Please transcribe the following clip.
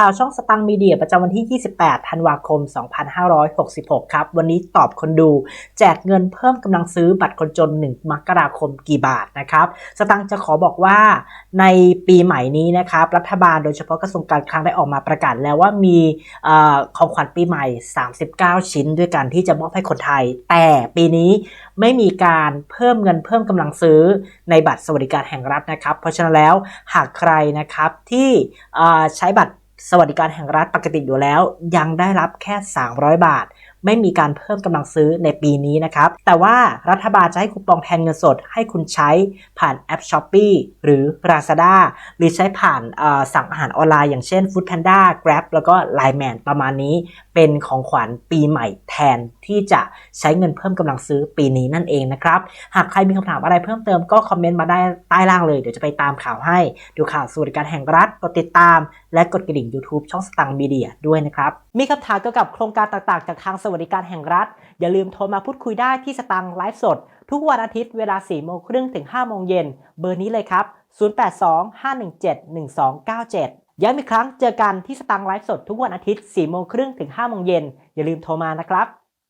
ข่าวช่องสตังมีเดียประจำวันที่ 28 ธันวาคม 2566 ครับ วันนี้ตอบคนดู แจกเงินเพิ่มกำลังซื้อบัตรคนจน 1 มกราคมกี่บาทนะครับ สตังค์จะขอบอกว่าในปีใหม่นี้นะครับ รัฐบาลโดยเฉพาะกระทรวงการคลังได้ออกมาประกาศแล้วว่ามีอของขวัญปีใหม่ 39 ชิ้นด้วยกันที่จะมอบให้คนไทย แต่ปีนี้ไม่มีการเพิ่มเงินเพิ่มกำลังซื้อในบัตรสวัสดิการแห่งรัฐนะครับ เพราะฉะนั้นแล้วหากใครนะครับที่ใช้บัตร สวัสดิการแห่งรัฐปกติอยู่แล้ว ยังได้รับแค่ 300 บาทไม่มีการเพิ่มกำลังซื้อในปีนี้นะครับ แต่ว่ารัฐบาลจะให้คูปองแทนเงินสด ให้คุณใช้ผ่านแอป s h o p e e หรือ Lazada หรือใช้ผ่านสั่งอาหารออนไลน์อย่างเช่น Food Panda Grab แล้วก็ Line Man ประมาณนี้ เป็นของขวัญปีใหม่แทนที่จะใช้เงินเพิ่มกำลังซื้อปีนี้นั่นเองนะครับ หากใครมีคำถามอะไรเพิ่มเติมก็คอมเมนต์มาได้ใต้ล่างเลยเดี๋ยวจะไปตามข่าวให้ ดูข่าวสวัสดิการแห่งรัฐกดติดตาม และกดกระดิ่ง YouTube ช่องสตังมีเดียด้วยนะครับ มีคำถามเกี่ยวกับโครงการต่างๆ จากทางสวัสดิการแห่งรัฐ อย่าลืมโทรมาพูดคุยได้ที่สตังไลฟ์สด ทุกวันอาทิตย์เวลา 4 โมงครึ่งถึง 5 โมงเย็น เบอร์นี้เลยครับ 0825171297 ย้ำอีกครั้งเจอกันที่สตังไลฟ์สดทุกวันอาทิตย์ 4 โมงครึ่งถึง 5 โมงเย็น อย่าลืมโทรมานะครับ